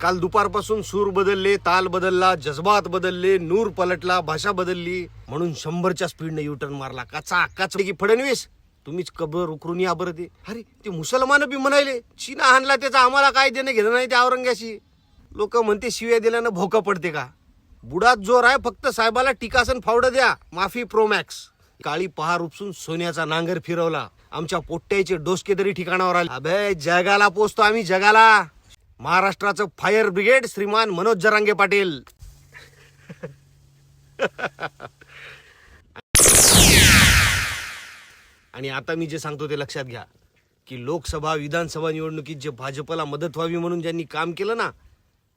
काल दुपारपासून सूर बदलले ताल बदलला जज्बात बदलले नूर पलटला भाषा बदलली. म्हणून शंभरच्या स्पीडने युटर्न मारला. काचा काच. की फडणवीस तुम्हीच कबर उकरून या बरं ते. अरे ते मुसलमान बी म्हणाले चीना हाणला त्याचा आम्हाला काय देणं घेणं नाही त्या औरंग्याशी. लोक म्हणते शिव्या दिल्यानं भोका पडते का? बुडात जोर आहे फक्त साहेबाला टिकासन फावडं द्या. माफी प्रोमॅक्स. काळी पहार उपसून सोन्याचा नांगर फिरवला. आमच्या पोट्ट्याचे डोसके तरी ठिकाणावर आले. अबे जगाला पोचतो आम्ही जगाला. महाराष्ट्राचं फायर ब्रिगेड श्रीमान मनोज जरांगे पाटील. आणि आता मी जे सांगतो ते लक्षात घ्या की लोकसभा विधानसभा निवडणुकीत जे भाजपला मदत व्हावी म्हणून ज्यांनी काम केलं ना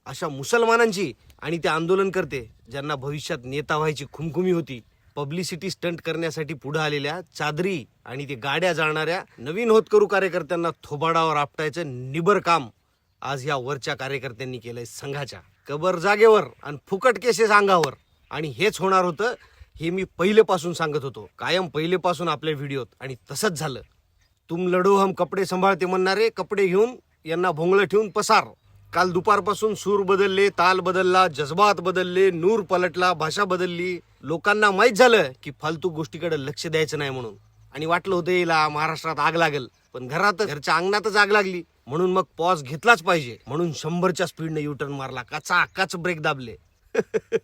अशा मुसलमानांची आणि ते आंदोलन करते ज्यांना भविष्यात नेता व्हायची खुमखुमी होती पब्लिसिटी स्टंट करण्यासाठी पुढे आलेल्या चादरी आणि ते गाड्या जाळणाऱ्या नवीन होतकरू कार्यकर्त्यांना थोबाडावर आपटायचं निबर काम आज या वरच्या कार्यकर्त्यांनी केलंय संघाच्या. कबर जागेवर आणि फुकट केसेस अंगावर. आणि हेच होणार होतं हे मी पहिलेपासून सांगत होतो. कायम पहिलेपासून आपल्या व्हिडिओत. आणि तसंच झालं. तुम लढो हम कपडे सांभाळते म्हणणारे कपडे घेऊन यांना भोंगळं ठेवून पसार. काल दुपारपासून सूर बदलले ताल बदलला जज्बात बदलले नूर पलटला भाषा बदलली. लोकांना माहीत झालं की फालतू गोष्टीकडे लक्ष द्यायचं नाही म्हणून. आणि वाटलं होतं याला महाराष्ट्रात आग लागेल. पण घरात घरच्या अंगणातच आग लागली. म्हणून मग पॉज घेतलाच पाहिजे. म्हणून शंभरच्या स्पीडने युटर्न मारला. काचा काच ब्रेक दाबले.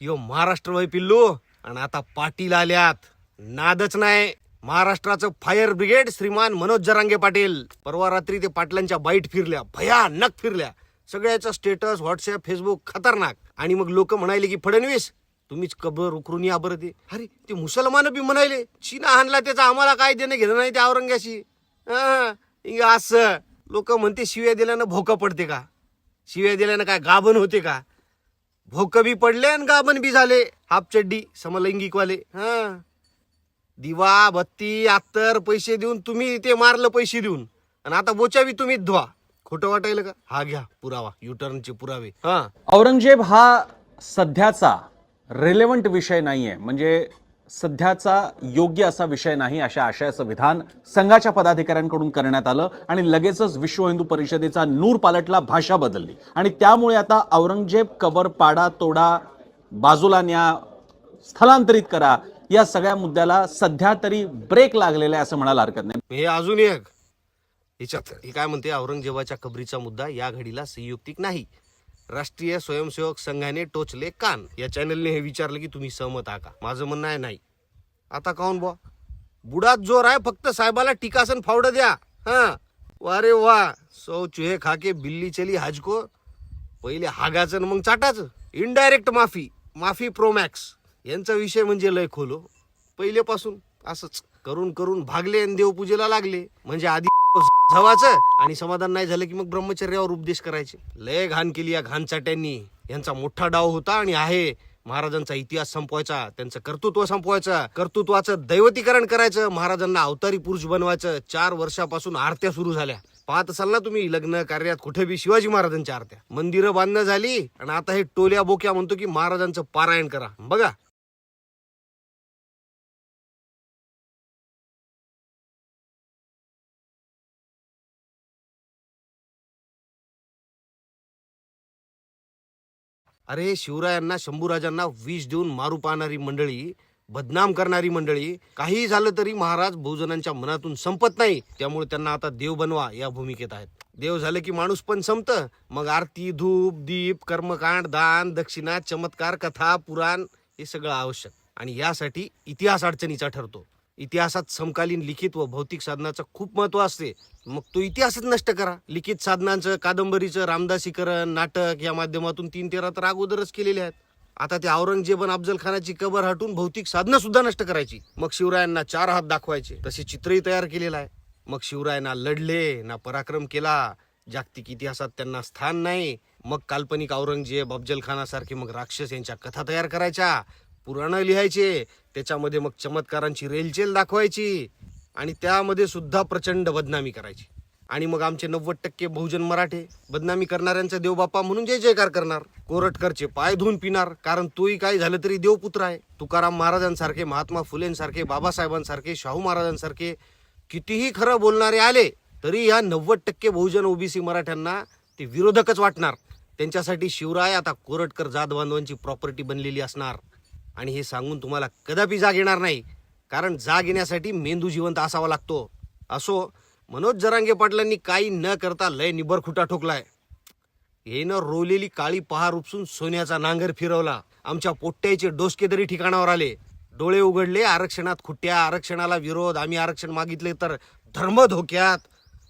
यो महाराष्ट्र वय पिल्लू. आणि आता पाटील आल्यात. नादच नाही. महाराष्ट्राचं फायर ब्रिगेड श्रीमान मनोज जरांगे पाटील. परवा रात्री ते पाटलांच्या बाईट फिरल्या. भयानक फिरल्या. सगळ्याचं स्टेटस व्हॉट्सअप फेसबुक खतरनाक. आणि मग लोक म्हणाले की फडणवीस तुम्हीच कबर उकरून या बरं ते. अरे ते मुसलमान बी म्हणाले चीना हाणला त्याचा आम्हाला काय देणं घेणं नाही त्या औरंग्याशी. असं. लोक म्हणते शिव्या दिल्यानं भोकं पडते का? शिव्या दिल्यानं काय गाभण होते का? भोक बी पडले आणि गाभण बी झाले हापचड्डी समलैंगिकवाले. हा. दिवा बत्ती अत्तर पैसे देऊन तुम्ही ते मारलं पैसे देऊन. आणि आता बोचा बी तुम्हीच धुवा. खोटं वाटायला का? हा घ्या पुरावा युटर्नचे पुरावे. हा. औरंगजेब हा सध्याचा रेलेवंट विषय नाहीये. म्हणजे सध्याचा योग्य असा विषय नाही अशा आशयाचं विधान संघाच्या पदाधिकाऱ्यांकडून करण्यात आलं आणि लगेचच विश्व हिंदू परिषदेचा नूर पालटला भाषा बदलली. आणि त्यामुळे आता औरंगजेब कबर पाडा तोडा बाजूला न्या स्थलांतरित करा या सगळ्या मुद्द्याला सध्या तरी ब्रेक लागलेला आहे असं म्हणायला हरकत नाही. हे अजून एक. याच्यात हे काय म्हणते? औरंगजेबाच्या कबरीचा मुद्दा या घडीला संयुक्तिक नाही. राष्ट्रीय स्वयंसेवक संघाने टोचले कान. या चॅनलने हे विचारलं की तुम्ही सहमत आहा का? माझं म्हणणं आहे नाही. आता काऊन बुवा? बुडात जोर आहे फक्त साहेबाला टिकासन फावडं द्या. हां. वारे वा सौ चुहे खाके बिल्ली चली हाजको पहिले हागाचं आणि मग चाटाचं. इनडायरेक्ट माफी. माफी प्रोमॅक्स यांचा विषय म्हणजे लय खोलो. पहिलेपासून असंच करून करून भागले आणि देवपूजेला लागले. म्हणजे आधी झवाचं. आणि समाधान नाही झालं की मग ब्रह्मचर्यावर उपदेश करायचे. लय घाण केली या घाणचाट्यांनी. यांचा मोठा डाव होता आणि आहे. महाराजांचा इतिहास संपवायचा. त्यांचं कर्तृत्व संपवायचं. कर्तृत्वाचं दैवतीकरण करायचं. महाराजांना अवतारी पुरुष बनवायचं. चार वर्षापासून आरत्या सुरू झाल्या. पाहत असाल ना तुम्ही लग्न कार्यात कुठे बी शिवाजी महाराजांच्या आरत्या. मंदिरं बांधणं झाली आणि आता हे टोल्या बोक्या म्हणतो की महाराजांचं पारायण करा. बघा. अरे शिवरायांना शंभूराजांना विष देऊन मारू पाहणारी मंडळी बदनाम करणारी मंडळी काही झालं तरी महाराज बहुजनांच्या मनातून संपत नाही. त्यामुळे त्यांना आता देव बनवा या भूमिकेत आहेत. देव झालं की माणूस पण संपत. मग आरती धूप दीप कर्मकांड दान दक्षिणा चमत्कार कथा पुराण हे सगळं आवश्यक. आणि यासाठी इतिहास अडचणीचा ठरतो. इतिहासात समकालीन लिखित व भौतिक साधनाचं खूप महत्त्व असते. मग तो इतिहासच नष्ट करा. लिखित साधनांचं कादंबरीचं रामदासीकरण नाटक या माध्यमातून तीन तेरा तर अगोदरच केलेले आहेत. आता ते औरंगजेब आणि अफजल खानाची कबर हटून भौतिक साधनं सुद्धा नष्ट करायची. मग शिवरायांना चार हात दाखवायचे. तसे चित्रही तयार केलेलं आहे. मग शिवरायना लढले ना पराक्रम केला. जागतिक इतिहासात त्यांना स्थान नाही. मग काल्पनिक औरंगजेब अफजल खानासारखे मग राक्षस यांच्या कथा तयार करायच्या. पुराणं लिहायचे त्याच्यामध्ये मग चमत्कारांची रेलचेल दाखवायची आणि त्यामध्ये सुद्धा प्रचंड बदनामी करायची. आणि मग आमचे नव्वद टक्के बहुजन मराठे बदनामी करणाऱ्यांचा देवबापा म्हणून जय जयकार करणार. कोरटकरचे पाय धुवून पिणार कारण तोही काय झालं तरी देवपुत्र आहे. तुकाराम महाराजांसारखे महात्मा फुलेंसारखे बाबासाहेबांसारखे शाहू महाराजांसारखे कितीही खरं बोलणारे आले तरी ह्या नव्वद टक्के बहुजन ओबीसी मराठ्यांना ते विरोधकच वाटणार. त्यांच्यासाठी शिवराय आता कोरटकर जात बांधवांची प्रॉपर्टी बनलेली असणार. आणि हे सांगून तुम्हाला कदापि जाग येणार नाही. कारण जाग येण्यासाठी मेंदू जिवंत असावा लागतो. असो मनोज जरांगे पाटलांनी काही न करता लय निबर खुटा ठोकलाय. येनं रोवलेली काळी पहार उपसून सोन्याचा नांगर फिरवला. आमच्या पोट्ट्याचे डोसके तरी ठिकाणावर आले. डोळे उघडले आरक्षणात खुट्ट्या आरक्षणाला विरोध आम्ही आरक्षण मागितले तर धर्म धोक्यात.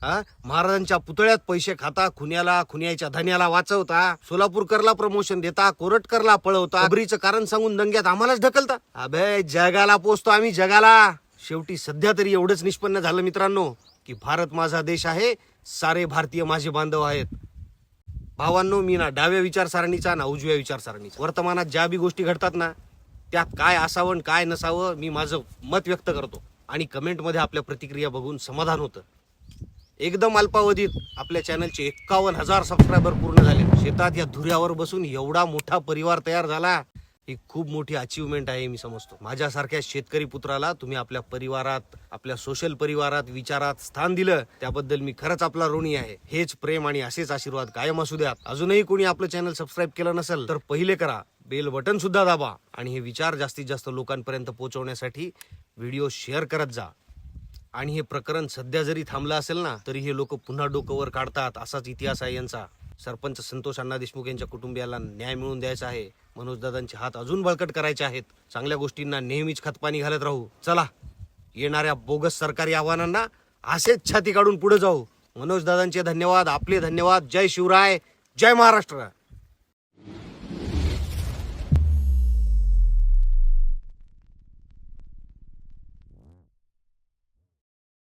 हा? महाराजांच्या पुतळ्यात पैसे खाता खुन्याला खुन्याच्या धन्याला वाचवता सोलापूरकरला प्रमोशन देता कोरटकरला पळवता. अबरीचं कारण सांगून दंग्यात आम्हालाच ढकलता. अभे जगाला पोचतो आम्ही जगाला. शेवटी सध्या तरी एवढंच निष्पन्न झालं मित्रांनो की भारत माझा देश आहे सारे भारतीय माझे बांधव आहेत. भावांनो मी ना डाव्या विचारसरणीचा ना उजव्या विचारसरणीचा. वर्तमानात ज्या बी गोष्टी घडतात ना त्यात काय असावं आणि काय नसावं मी माझं मत व्यक्त करतो. आणि कमेंटमध्ये आपल्या प्रतिक्रिया बघून समाधान होतं. एकदम अल्पावधीत आपल्या चॅनलचे एक्कावन्न हजार सबस्क्रायबर पूर्ण झाले. शेतात या धुऱ्यावर बसून एवढा मोठा परिवार तयार झाला ही खूप मोठी अचीवमेंट आहे मी समजतो. माझ्यासारख्या शेतकरी पुत्राला तुम्ही आपल्या परिवारात आपल्या सोशल परिवारात विचारात स्थान दिलं त्याबद्दल मी खरंच आपला ऋणी आहे. हेच प्रेम आणि असेच आशीर्वाद कायम असू द्यात. अजूनही कोणी आपलं चॅनल सबस्क्राईब केलं नसेल तर पहिले करा. बेल बटन सुद्धा दाबा आणि हे विचार जास्तीत जास्त लोकांपर्यंत पोहोचवण्यासाठी व्हिडिओ शेअर करत जा. आणि हे प्रकरण सध्या जरी थांबलं असेल ना तरी हे लोक पुन्हा डोकं वर काढतात असाच इतिहास आहे यांचा. सरपंच संतोष अण्णा देशमुख यांच्या कुटुंबियाला न्याय मिळवून द्यायचा आहे. मनोजदादांचे हात अजून बळकट करायचे आहेत. चांगल्या गोष्टींना नेहमीच खतपाणी घालत राहू. चला येणाऱ्या बोगस सरकारी आव्हानांना असेच छाती काढून पुढे जाऊ. मनोजदादांचे धन्यवाद आपले धन्यवाद. जय शिवराय जय महाराष्ट्र.